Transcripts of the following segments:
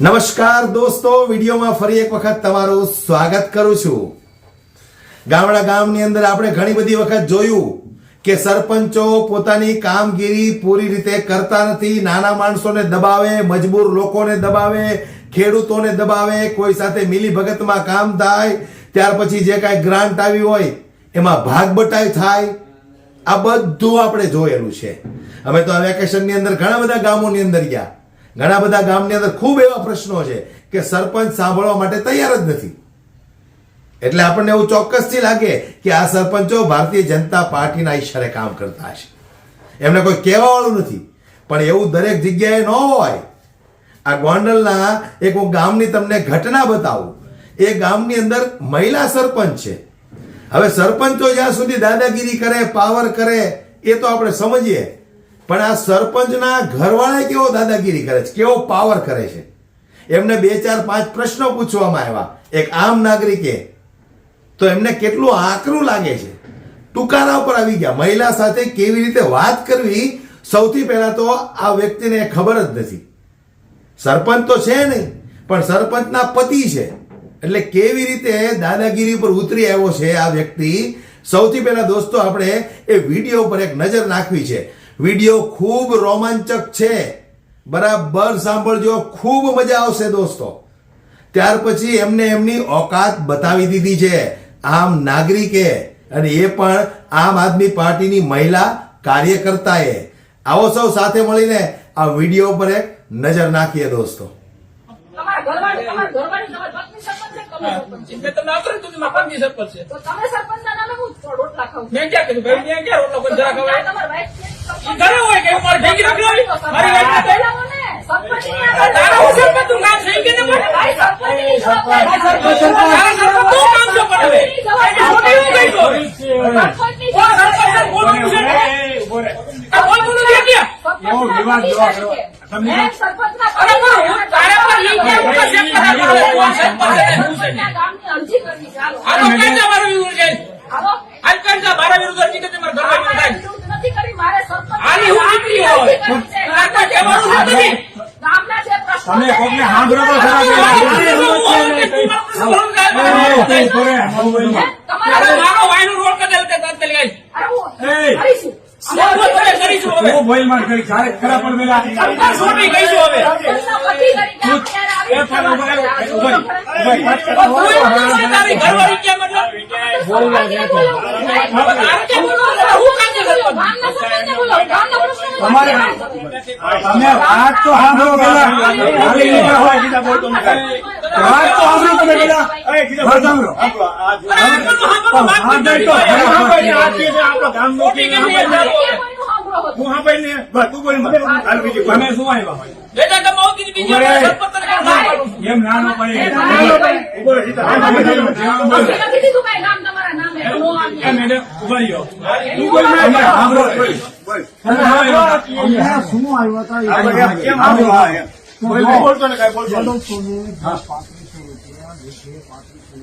નમસ્કાર દોસ્તો, વિડીયોમાં ફરી એક વખત તમારું સ્વાગત કરું છું. ગામડા ગામની અંદર આપણે ઘણી બધી વખત જોયું કે સરપંચો પોતાની કામગીરી પૂરી રીતે કરતા નથી, નાના માણસોને દબાવે, મજબૂર લોકોને દબાવે, ખેડૂતોને દબાવે, કોઈ સાથે મિલી ભગતમાં કામ થાય, ત્યાર પછી જે કાંઈ ગ્રાન્ટ આવી હોય, એમાં ભાગ બટાઈ થાય. આ બધું આપણે જોયેલું છે. અમે તો આ વેકેશનની અંદર ઘણા બધા ગામોની અંદર ગયા. ઘણા બધા ગામની અંદર ખૂબ એવા પ્રશ્નો છે કે સરપંચ સાંભળવા માટે તૈયાર જ નથી. એટલે આપણને એવું ચોક્કસથી લાગે કે આ સરપંચો ભારતીય જનતા પાર્ટીના ઈશારે કામ કરતા હશે. એમને કોઈ કહેવાવાળું નથી. પણ એવું દરેક જગ્યાએ ન હોય. આ ગોંડલના એક હું ગામની તમને ઘટના બતાવું. એ ગામની અંદર મહિલા સરપંચ છે. હવે સરપંચો જ્યાં સુધી દાદાગીરી કરે, પાવર કરે, એ તો આપણે સમજીએ. પણ આ સરપંચના ઘરવાળા કેવો દાદાગીરી કરે છે? કેવો પાવર કરે છે? એમને બે, ચાર, પાંચ પ્રશ્નો પૂછવામાં આવ્યા. એક આમ નાગરિકે. તો એમને કેટલું આકરું લાગે છે? ટુકારા ઉપર આવી ગયા. મહિલા સાથે કેવી રીતે વાત કરવી? સૌથી પહેલા તો આ વ્યક્તિને ખબર જ નથી. સરપંચ તો છે નહીં, પણ સરપંચના પતિ છે. એટલે કેવી રીતે દાદાગીરી ઉપર ઉતરી આવ્યો છે આ વ્યક્તિ? સૌથી પહેલા દોસ્તો, આપણે એ વીડિયો ઉપર એક નજર નાખવી છે. વીડિયો ખૂબ રોમાંચક છે. બરાબર સાંભળજો ખૂબ મજા આવશે દોસ્તો. ત્યાર પછી એમને એમની ઓકાત બતાવી દીધી છે આમ નાગરિકે. અને એ પણ આમ આદમી પાર્ટીની મહિલા કાર્યકર્તાએ. આવો સૌ સાથે મળીને આ વીડિયો ઉપર એક નજર નાખીએ દોસ્તો. તમારા ઘરવાળી તમારા ઘરવાળી તમારી પત્ની સરપંચ છે કે તમે સરપંચ છો? મેં તમને આપ્યું ને તું મારા પત્ની સરપંચ છે. તો તમે સરપંચના નામે હું રોટલા ખાવ મેં ક્યાં કીધું? ભાઈ ક્યાં રોટલો જરા ખવાય? ઘરે હોય કે મારી ભેગી નથી આવી? મારી તારા હું સરપંચ તું કામ થઈ ગયું ને તારા સરપંચ કામ છો પણ હવે? હું ગઈ છું સરપંચ બોલવાનું છે આ બોલવાનું ક્યાં? અરજી કરવી મારા વિરુદ્ધ અરજી મારા વિરુદ્ધ આની હું દીકરી હોય. આ કહેવાનું નથી. ગામના જે પ્રશ્નો તમે કોકને સાંભળો તો ખરા હે? મારો વાયનો રોડ કદાચ તે તાત્કાલિક આવી. અરે હું કરીશું. કરીશું હવે? હું ભોય માર કરી ખરા પણ પેલા સરપંચ ગઈ છું હવે. તમારે તમે વાત તો સાંભળો પેલા. વાત તો સાંભળો તમે પેલા સાંભળો હાંભળો, વાત હા. હું સાંભળી ને બસ તું બોલ હાલ બીજું કોઈ. શું આવ્યા? હોય? બેટા તમે બીજી કામ કરું છું. એમ ના નો પડે. શું આવ્યો? હતો?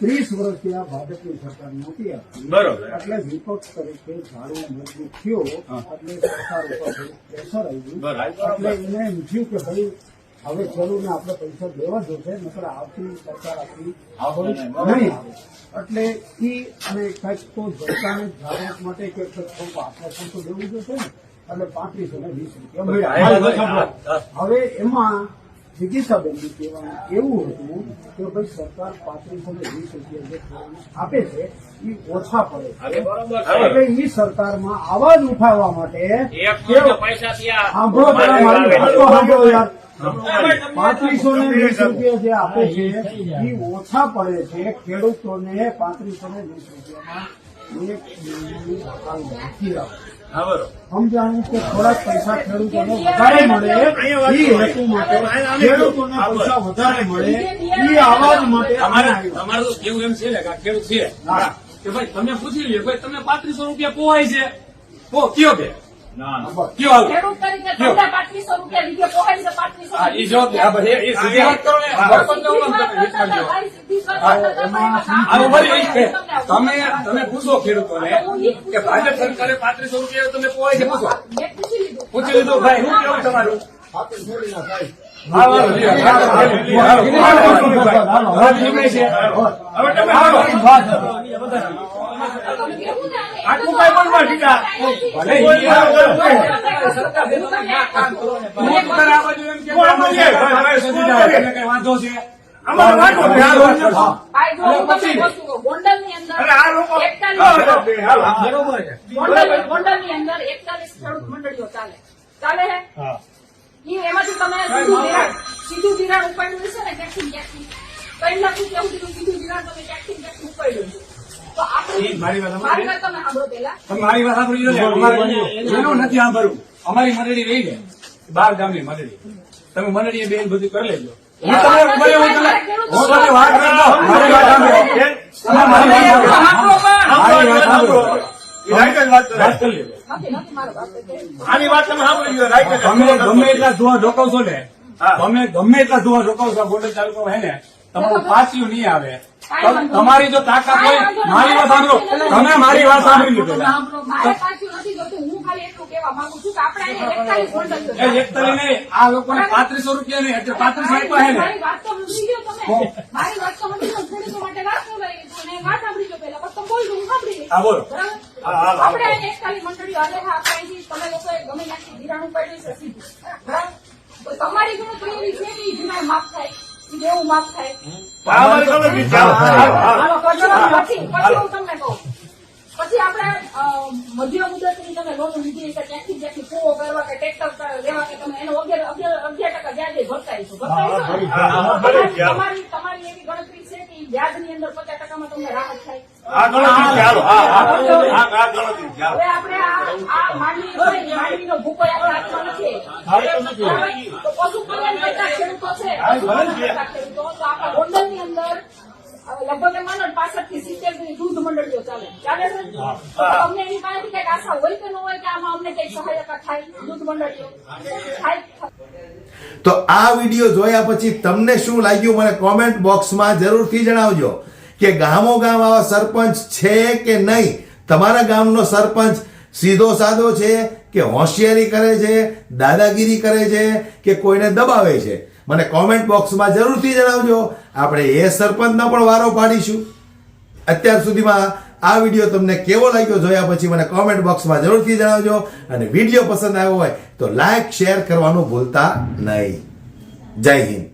રૂપિયા વર્ષથી આ. એ આવે. આવી. ને, ને ને. ને ત્રીસ ભાજપની સરકાર નહોતી આપી. બરોબર એટલે વિપક્ષ તરીકે ઝાડુ મજબૂત થયો એટલે સરકાર ઉપર પ્રેશર બરાબર. એટલે એને એમ થયું કે ભાઈ હવે ખેડૂતને આપણે પૈસા દેવા જોશે નકર આવતી સરકાર આપણી આવડી નહીં આવે એટલે ઈ અને કંઈક તો જનતાને જાગૃત માટે કે કંઈક થોડું આશ્વાસન તો દેવું જોશે ને એટલે પાંત્રીસો ને વીસ રૂપિયા હવે એમાં કહેવાનું એવું હતું કે ભાઈ સરકાર પાંત્રીસો ને વીસ રૂપિયા જે આપે છે એ ઓછા પડે છે. એ સરકારમાં અવાજ ઉઠાવવા માટે સાંભળો પેલા મારી વાત તો સાંભળો યાર. પાંત્રીસો ને વીસ રૂપિયા જે આપે છે એ ઓછા પડે છે. ખેડૂતોને પાંત્રીસો ને વીસ રૂપિયામાં એક મહિનાની નથી સમજાણું કે થોડાક પૈસા ખેડૂતોને વધારે મળે એ હેતુ માટે ખેડૂતોને પૈસા વધારે મળે એ આવાજ માટે અમે આવ્યા. તો કેવું એમ છે ને ખેડૂત છે? કે ભાઈ તમે પૂછી લ્યો ભાઈ તમને પાંત્રીસો રૂપિયા પોવાય છે. કો? કયો કે પાંત્રીસો રૂપિયા તમે. તમે પૂછો ખેડૂતોને કે ભાજપ સરકારે પાંત્રીસો રૂપિયા તમે પોવાય છે પૂછો. પૂછી લીધું ભાઈ શું કેવું તમારું? વાંધો. આટલું કઈ પણ ટીકા. ભલે આ બાજુ એમ કે છે, વાંધો છે. અંદર અરે આ લોકો બરોબર છે. ગોંડલ ગોંડલની અંદર એકતાલીસ ખેડૂત મંડળીઓ ચાલે. ચાલે હે? એમાંથી તમે સીધું ધિરાણ સીધું ધિરાણ ઉપાડ્યું હશે ને ક્યાંકથી ને ક્યાંકથી ત્રણ લાખ રૂપિયા સીધું ધિરાણ તમે ક્યાંકથી ને ઉપાડ્યું છે. તો આપણે મારી વાત મારી સાંભળો. વાત તમે સાંભળો પેલા મારી વાત સાંભળી અમારે નથી સાંભળવું. અમારી મંડળી રહી ને બાર ગામની મંડળી. તમે મંડળીએ બેન બધું કરી લેજો. હું તમને તમને- વાત કરી કરી. ગમે એટલા ધોવા ઢોકાવશો ને તમે ગમે એટલા ધુઆ ઢોકાવશો ગોંડલ તાલુકામાં હે ને તમારું પાછું નહીં આવે. તમારી જો તાકાત હોય મારી વાત સાંભળો. તમે મારી વાત સાંભળી લો પેલા મારે પાછું નથી જોતું હું ખાલી એટલું કહેવા માંગુ છું કે આપણે અહીંયા એકતાલીસ મંડળીઓ એ એકતાલી નહીં આ લોકોને પાંત્રીસો રૂપિયા નહીં પાંત્રીસ રૂપિયા હે. બોલો. બરાબર? હા, હા, હા. આપણે અહીંયા મંડળીઓ હાલે આપણે તમે લોકોએ ગમે ત્યાંથી ધિરાણ ઉપાડ્યું છે સીધું. બરાબર? તો તમારી એવી છે ધિરાણ માફ થાય? ઈ માફ થાય? પછી આપણે મધ્ય મુદતની તમે લોન લીધી છે ત્યાંથી જ્યાંથી પૂરો કરવા કે ટ્રેક્ટર લેવા કે તમે એનો અગિયાર ટકા વ્યાજે ભરતા હશો. ભરતા હશો ને? તમારી તમારી એવી ગણતરી છે કે વ્યાજ વ્યાજની અંદર પચાસ ટકામાં તમને રાહત થાય? હવે આપણે આ આ માનવી માનવીનો ભૂખો આપણે હાથમાં નથી. પશુ કલ્યાણ કરતા ખેડૂતો છે પશુપાલન કરતા ખેડૂતો તો આપણા ગોંડલની અંદર હવે લગભગ એમ માનો પાસઠથી સિત્તેરની દૂધ મંડળીઓ ચાલે. ચાલે છે? તો એની પાસેથી કંઈક આશા હોય કે ન હોય કે આમાં અમને કંઈક સહાયતા થાય દૂધ મંડળીઓ. થાય. તો આ વીડિયો જોયા પછી તમને શું લાગ્યું મને કોમેન્ટ બોક્સમાં જરૂરથી જણાવજો કે ગામો ગામ આવા સરપંચ છે કે નહીં? તમારા ગામનો સરપંચ સીધો સાદો છે કે હોશિયારી કરે છે દાદાગીરી કરે છે કે કોઈને દબાવે છે? મને કોમેન્ટ બોક્સમાં જરૂરથી જણાવજો. આપણે એ સરપંચનો પણ વારો પાડીશું. અત્યાર સુધીમાં આ વીડિયો તમને કેવો લાગ્યો જોયા પછી મને કોમેન્ટ બોક્સમાં જરૂરથી જણાવજો. અને વીડિયો પસંદ આવ્યો હોય તો લાઈક શેર કરવાનું ભૂલતા નહીં. જય હિન્દ.